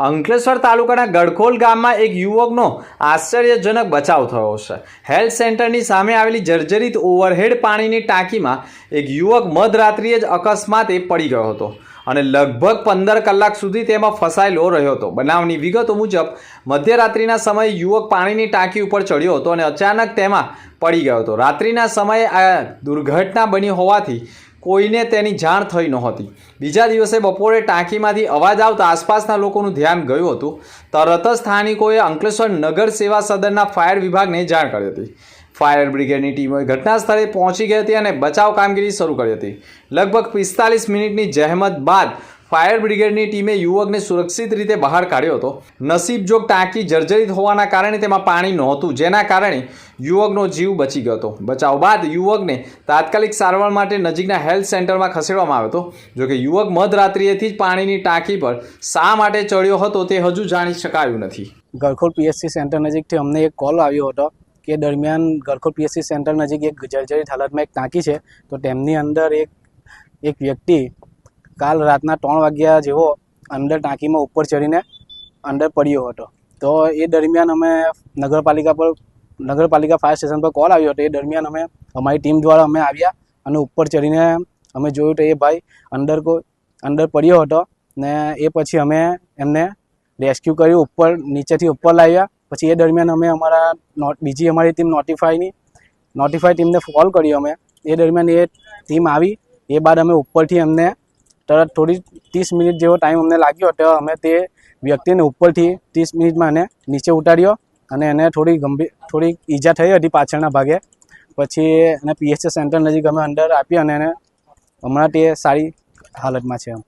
અંકલેશ્વર તાલુકાના ગડખોલ ગામમાં એક યુવકનો આશ્ચર્યજનક બચાવ થયો છે. હેલ્થ સેન્ટરની સામે આવેલી જર્જરિત ઓવરહેડ પાણીની ટાંકીમાં એક યુવક મધરાત્રિએ જ અકસ્માતે પડી ગયો હતો. અને લગભગ પંદર કલાક સુધી તેમાં ફસાયેલો રહ્યો હતો. બનાવની વિગતો મુજબ, મધ્યરાત્રિના સમયે યુવક પાણીની ટાંકી ઉપર ચડ્યો હતો અને અચાનક તેમાં પડી ગયો હતો. રાત્રિના સમયે આ દુર્ઘટના બની હોવાથી કોઈને તેની જાણ થઈ નહોતી. બીજા દિવસે બપોરે ટાંકીમાંથી અવાજ આવતા આસપાસના લોકોનું ધ્યાન ગયું હતું. તરત જ સ્થાનિકોએ અંકલેશ્વર નગર સેવા સદનના ફાયર વિભાગને જાણ કરી હતી. ફાયર બ્રિગેડની ટીમોએ ઘટના સ્થળે પહોંચી ગઈ હતી અને બચાવ કામગીરી શરૂ કરી હતી. લગભગ પિસ્તાલીસ મિનિટની જહેમત બાદ ફાયર બ્રિગેડની ટીમે યુવકને સુરક્ષિત રીતે બહાર કાઢ્યો હતો. નસીબજોગ ટાંકી જર્જરિત હોવાના કારણે તેમાં પાણી નહોતું, જેના કારણે યુવકનો જીવ બચી ગયો હતો. બચાવ બાદ યુવકને તાત્કાલિક સારવાર માટે નજીકના હેલ્થ સેન્ટરમાં ખસેડવામાં આવ્યો હતો. જોકે યુવક મધરાત્રિએથી જ પાણીની ટાંકી પર શા માટે ચડ્યો હતો તે હજુ જાણી શકાયું નથી. ગરખોલ પીએસસી સેન્ટર નજીકથી અમને એક કોલ આવ્યો હતો. કે દરમિયાન ગરખોલ પીએસસી સેન્ટર નજીક એક જર્જરિત હાલતમાં એક ટાંકી છે, તો તેમની અંદર એક એક વ્યક્તિ કાલ રાતના ત્રણ વાગ્યા જેવો અંદર ટાંકીમાં ઉપર ચડીને અંદર પડ્યો હતો. તો એ દરમિયાન અમે નગરપાલિકા પર, નગરપાલિકા ફાયર સ્ટેશન પર કોલ આવ્યો હતો. એ દરમિયાન અમે, અમારી ટીમ દ્વારા અમે આવ્યા અને ઉપર ચડીને અમે જોયું તો એ ભાઈ અંદર કો, અંદર પડ્યો હતો ને એ પછી અમે એમને રેસ્ક્યુ કર્યું, ઉપર, નીચેથી ઉપર લાવ્યા પછી એ દરમિયાન અમે અમારા બીજી અમારી ટીમ નોટિફાઈની નોટિફાઈ ટીમને કોલ કર્યો અમે. એ દરમિયાન એ ટીમ આવી. એ બાદ અમે ઉપરથી અમને તરત થોડી ત્રીસ મિનિટ જેવો ટાઈમ અમને લાગ્યો તો અમે તે વ્યક્તિને ઉપરથી ત્રીસ મિનિટમાં એને નીચે ઉતાર્યો અને એને થોડી ગંભીર થોડી ઈજા થઈ હતી પાછળના ભાગે. પછી એને પીએચસી સેન્ટર નજીક અમે અંદર આપી અને એને હમણાં તે સારી હાલતમાં છે એમ.